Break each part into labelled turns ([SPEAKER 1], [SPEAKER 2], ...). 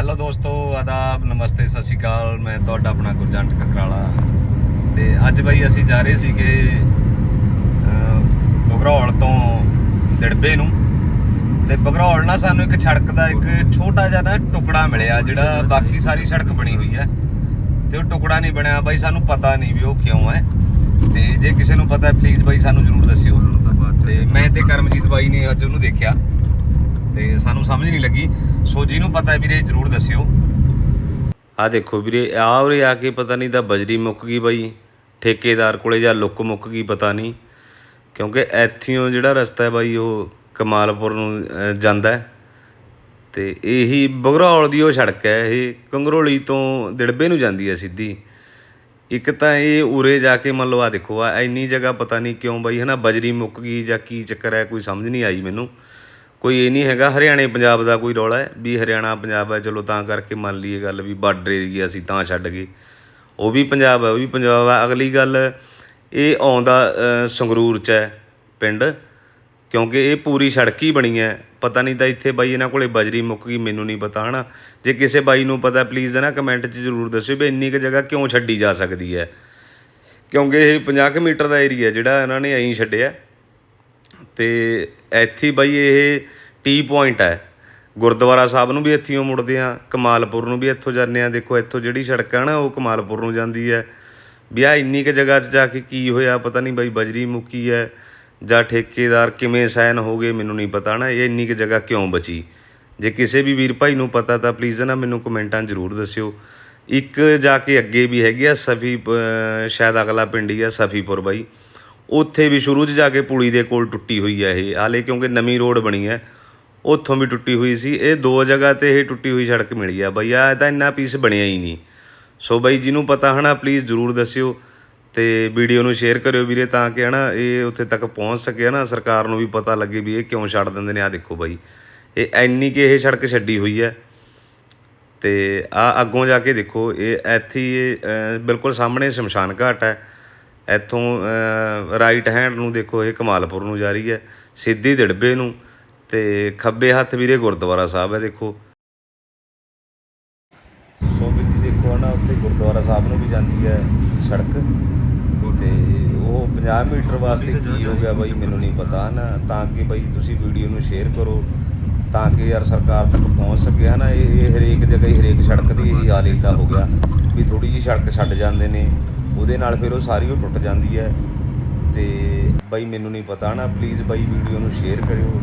[SPEAKER 1] Hello ਦੋਸਤੋ, ਆਦਾਬ, ਨਮਸਤੇ, ਸਤਿ ਸ਼੍ਰੀ ਅਕਾਲ। ਮੈਂ ਤੁਹਾਡਾ ਆਪਣਾ ਗੁਰਜੰਟ ਕਕਰਾਲਾ। ਤੇ ਅੱਜ ਬਈ ਅਸੀਂ ਜਾ ਰਹੇ ਸੀਗੇ ਬਗਰੌਲ ਤੋਂ ਦਿੜਬੇ ਨੂੰ। ਤੇ ਬਗਰੌਲ ਨਾਲ ਸਾਨੂੰ ਇੱਕ ਸੜਕ ਦਾ ਇੱਕ ਛੋਟਾ ਜਿਹਾ ਨਾ ਟੁਕੜਾ ਮਿਲਿਆ, ਜਿਹੜਾ ਬਾਕੀ ਸਾਰੀ ਸੜਕ ਬਣੀ ਹੋਈ ਹੈ। ਤੇ ਉਹ ਟੁਕੜਾ ਨਹੀਂ ਬਣਿਆ। ਬਾਈ ਸਾਨੂੰ ਪਤਾ ਨਹੀਂ ਵੀ ਉਹ ਕਿਉਂ ਹੈ। ਤੇ ਜੇ ਕਿਸੇ ਨੂੰ ਪਤਾ ਪਲੀਜ਼ ਬਾਈ ਸਾਨੂੰ ਜ਼ਰੂਰ ਦੱਸਿਓ। ਤੇ ਮੈਂ ਤੇ ਕਰਮਜੀਤ ਬਾਈ ਨੇ ਅੱਜ ਉਹਨੂੰ ਦੇਖਿਆ। ਤੇ ਸਾਨੂੰ ਸਮਝ ਨਹੀਂ ਲੱਗੀ। ਸੋ ਜਿਹਨੂੰ ਪਤਾ ਵੀਰੇ, ਜਰੂਰ ਦੱਸਿਓ। ਆ ਦੇਖੋ ਵੀਰੇ ਆ ਉਰੇ ਆ ਕੇ ਪਤਾ ਨਹੀਂ ਤਾਂ ਬਜਰੀ ਮੁੱਕ ਗਈ ਬਾਈ। ਠੇਕੇਦਾਰ ਕੋਲੇ ਜਾਂ ਲੁੱਕ ਮੁੱਕ ਗਈ, ਪਤਾ ਨਹੀਂ। ਕਿਉਂਕਿ ਇੱਥੋਂ ਜਿਹੜਾ ਰਸਤਾ ਹੈ ਬਾਈ, ਉਹ ਕਮਾਲਪੁਰ ਨੂੰ ਜਾਂਦਾ ਹੈ। ਤੇ ਇਹੀ ਬਗਰੌਲ ਦੀ ਉਹ ਸੜਕ ਹੈ, ਇਹ ਕੰਗਰੋਲੀ ਤੋਂ ਦਿੜਬੇ ਨੂੰ ਜਾਂਦੀ ਹੈ ਸਿੱਧੀ। ਇੱਕ ਤਾਂ ਇਹ ਉਰੇ ਜਾ ਕੇ ਮੰਨ ਲਓ ਆ ਦੇਖੋ ਆ ਇੰਨੀ ਜਗ੍ਹਾ ਪਤਾ ਨਹੀਂ ਕਿਉਂ ਬਾਈ, ਹਨਾ, ਬਜਰੀ ਮੁੱਕ ਗਈ ਜਾਂ ਕੀ ਚੱਕਰ ਹੈ, ਕੋਈ ਸਮਝ ਨਹੀਂ ਆਈ ਮੈਨੂੰ। ਕੋਈ ਇਹ ਨਹੀਂ ਹੈਗਾ, ਹਰਿਆਣੇ ਪੰਜਾਬ ਦਾ ਕੋਈ ਰੌਲਾ ਹੈ ਵੀ ਹਰਿਆਣਾ ਪੰਜਾਬ ਹੈ, ਚਲੋ ਤਾਂ ਕਰਕੇ ਮੰਨ ਲਈਏ ਗੱਲ ਵੀ ਬਾਰਡਰ ਏਰੀਆ ਅਸੀਂ ਤਾਂ ਛੱਡ ਗਏ। ਉਹ ਵੀ ਪੰਜਾਬ ਹੈ, ਉਹ ਵੀ ਪੰਜਾਬ ਹੈ। ਅਗਲੀ ਗੱਲ, ਇਹ ਆਉਂਦਾ ਸੰਗਰੂਰ ਚ ਹੈ ਪਿੰਡ, ਕਿਉਂਕਿ ਇਹ ਪੂਰੀ ਸੜਕ ਹੀ ਬਣੀ ਹੈ। ਪਤਾ ਨਹੀਂ ਤਾਂ ਇੱਥੇ ਬਾਈ ਇਹਨਾਂ ਕੋਲੇ ਬਜਰੀ ਮੁੱਕ ਗਈ, ਮੈਨੂੰ ਨਹੀਂ ਪਤਾ ਹਨਾ। ਜੇ ਕਿਸੇ ਬਾਈ ਨੂੰ ਪਤਾ ਪਲੀਜ਼ ਨਾ ਕਮੈਂਟ 'ਚ ਜ਼ਰੂਰ ਦੱਸਿਓ ਵੀ ਇੰਨੀ ਕੁ ਜਗ੍ਹਾ ਕਿਉਂ ਛੱਡੀ ਜਾ ਸਕਦੀ ਹੈ। ਕਿਉਂਕਿ ਇਹ 50 ਕੁ ਮੀਟਰ ਦਾ ਏਰੀਆ ਜਿਹੜਾ, ਇਹਨਾਂ ਨੇ ਐਂ ਛੱਡਿਆ। ਤੇ ਇੱਥੇ ਬਾਈ ਇਹ ਟੀ ਪੁਆਇੰਟ ਹੈ। ਗੁਰਦੁਆਰਾ ਸਾਹਿਬ ਨੂੰ ਵੀ ਇੱਥੋਂ ਮੁੜਦੇ ਹਾਂ, ਕਮਾਲਪੁਰ ਨੂੰ ਵੀ ਇੱਥੋਂ ਜਾਂਦੇ ਹਾਂ। ਦੇਖੋ, ਇੱਥੋਂ ਜਿਹੜੀ ਸੜਕ ਹੈ ਨਾ, ਉਹ ਕਮਾਲਪੁਰ ਨੂੰ ਜਾਂਦੀ ਹੈ। ਵੀ ਆ ਇੰਨੀ ਕੁ ਜਗ੍ਹਾ 'ਚ ਜਾ ਕੇ ਕੀ ਹੋਇਆ, ਪਤਾ ਨਹੀਂ ਬਾਈ ਬਜਰੀ ਮੁੱਕੀ ਹੈ ਜਾਂ ਠੇਕੇਦਾਰ ਕਿਵੇਂ ਸਾਈਨ ਹੋ ਗਏ, ਮੈਨੂੰ ਨਹੀਂ ਪਤਾ ਨਾ। ਇਹ ਇੰਨੀ ਕੁ ਜਗ੍ਹਾ ਕਿਉਂ ਬਚੀ? ਜੇ ਕਿਸੇ ਵੀ ਵੀਰ ਭਾਈ ਨੂੰ ਪਤਾ ਤਾਂ ਪਲੀਜ਼ ਨਾ, ਮੈਨੂੰ ਕਮੈਂਟਾਂ ਜ਼ਰੂਰ ਦੱਸਿਓ। ਇੱਕ ਜਾ ਕੇ ਅੱਗੇ ਵੀ ਹੈਗੀ ਆ, ਸਫੀ ਸ਼ਾਇਦ ਅਗਲਾ ਪਿੰਡ ਹੀ ਆ ਸਫੀਪੁਰ ਬਾਈ। ਉੱਥੇ ਵੀ ਸ਼ੁਰੂ 'ਚ ਜਾ ਕੇ ਪੁਲੀ ਦੇ ਕੋਲ ਟੁੱਟੀ ਹੋਈ ਹੈ ਇਹ। ਹਾਲੇ ਕਿਉਂਕਿ ਨਵੀਂ ਰੋਡ ਬਣੀ ਹੈ ਉੱਥੋਂ ਵੀ ਟੁੱਟੀ ਹੋਈ ਸੀ। ਇਹ ਦੋ ਜਗ੍ਹਾ ਤੇ ਇਹ ਟੁੱਟੀ ਹੋਈ ਸੜਕ ਮਿਲੀ ਆ। ਬਈ ਆ ਤਾਂ ਇੰਨਾ ਪੀਸ ਬਣਿਆ ਹੀ ਨਹੀਂ। ਸੋ ਬਾਈ ਜਿਹਨੂੰ ਪਤਾ ਹਨਾ ਪਲੀਜ਼ ਜਰੂਰ ਦੱਸਿਓ ਤੇ ਵੀਡੀਓ ਨੂੰ ਸ਼ੇਅਰ ਕਰਿਓ ਵੀਰੇ ਤਾਂ ਕਿ ਹਨਾ ਇਹ ਉੱਥੇ ਤੱਕ ਪਹੁੰਚ ਸਕੇ ਨਾ ਸਰਕਾਰ ਨੂੰ ਵੀ ਪਤਾ ਲੱਗੇ ਵੀ ਇਹ ਕਿਉਂ ਛੱਡ ਦਿੰਦੇ ਨੇ। ਆ ਦੇਖੋ ਬਾਈ ਇਹ ਐਨੀ ਕਿ ਇਹ ਸੜਕ ਛੱਡੀ ਹੋਈ ਹੈ ਤੇ ਆ ਅੱਗੋਂ ਜਾ ਕੇ ਦੇਖੋ ਇਹ ਇੱਥੇ ਹੀ ਇਹ, ਬਿਲਕੁਲ ਸਾਹਮਣੇ ਸ਼ਮਸ਼ਾਨ ਘਾਟ ਹੈ। ਇੱਥੋਂ ਰਾਈਟ ਹੈਂਡ ਨੂੰ ਦੇਖੋ, ਇਹ ਕਮਾਲਪੁਰ ਨੂੰ ਜਾ ਰਹੀ ਹੈ, ਸਿੱਧੀ ਦਿੜਬੇ ਨੂੰ ਤੇ ਖੱਬੇ ਹੱਥ ਵੀਰੇ ਗੁਰਦੁਆਰਾ ਸਾਹਿਬ ਹੈ, ਦੇਖੋ। ਸੋ ਵੀ ਜੀ ਦੇਖੋ ਨਾ ਉੱਥੇ ਗੁਰਦੁਆਰਾ ਸਾਹਿਬ ਨੂੰ ਵੀ ਜਾਂਦੀ ਹੈ ਸੜਕ ਤੇ ਉਹ 50 ਮੀਟਰ ਵਾਸਤੇ ਕੀ ਹੋ ਗਿਆ ਬਾਈ, ਮੈਨੂੰ ਨਹੀਂ ਪਤਾ ਨਾ ਤਾਂ ਕਿ ਬਾਈ ਤੁਸੀਂ ਵੀਡੀਓ ਨੂੰ ਸ਼ੇਅਰ ਕਰੋ, ਤਾਂ ਕਿ ਯਾਰ ਸਰਕਾਰ ਤੱਕ ਪਹੁੰਚ ਸਕੇ ਹਨਾ। ਇਹ ਇਹ ਹਰੇਕ ਜਗ੍ਹਾ ਹੀ ਹਰੇਕ ਸੜਕ ਦੀ ਇਹੀ ਹਾਲ ਏਡਾ ਹੋ ਗਿਆ। ਵੀ ਥੋੜੀ ਜੀ ਸੜਕ ਛੱਡ ਜਾਂਦੇ ਨੇ। ਉਹਦੇ ਨਾਲ ਫਿਰ ਉਹ ਸਾਰੀ ਉਹ ਟੁੱਟ ਜਾਂਦੀ ਹੈ। ਤੇ ਬਾਈ ਮੈਨੂੰ ਨਹੀਂ ਪਤਾ ਨਾ ਪਲੀਜ਼ ਬਾਈ ਵੀਡੀਓ ਨੂੰ ਸ਼ੇਅਰ ਕਰਿਓ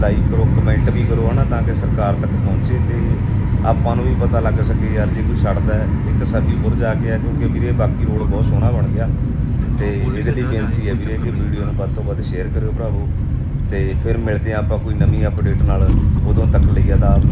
[SPEAKER 1] ਲਾਈਕ ਕਰੋ ਕਮੈਂਟ ਵੀ ਕਰੋ ਹਨਾ, ਤਾਂ ਕਿ ਸਰਕਾਰ ਤੱਕ ਪਹੁੰਚੇ ਤੇ ਆਪਾਂ ਨੂੰ ਵੀ ਪਤਾ ਲੱਗ ਸਕੇ ਯਾਰ ਜੇ ਕੋਈ ਛੱਡਦਾ ਹੈ। ਇੱਕ ਸਬੀਪੁਰ ਜਾ ਕੇ ਆ, ਕਿਉਂਕਿ ਵੀਰੇ ਬਾਕੀ ਰੋਡ ਬਹੁਤ ਸੋਹਣਾ ਬਣ ਗਿਆ। ਤੇ ਇਹਦੇ ਲਈ ਬੇਨਤੀ ਹੈ ਵੀਰੇ ਕਿ ਵੀਡੀਓ ਨੂੰ ਵੱਧ ਤੋਂ ਵੱਧ ਸ਼ੇਅਰ ਕਰਿਓ ਭਰਾਵੋ। ਤੇ ਫਿਰ ਮਿਲਦੇ ਹਾਂ ਆਪਾਂ ਕੋਈ ਨਵੀਂ ਅਪਡੇਟ ਨਾਲ। ਉਦੋਂ ਤੱਕ ਲਈ ਆਦਾਬ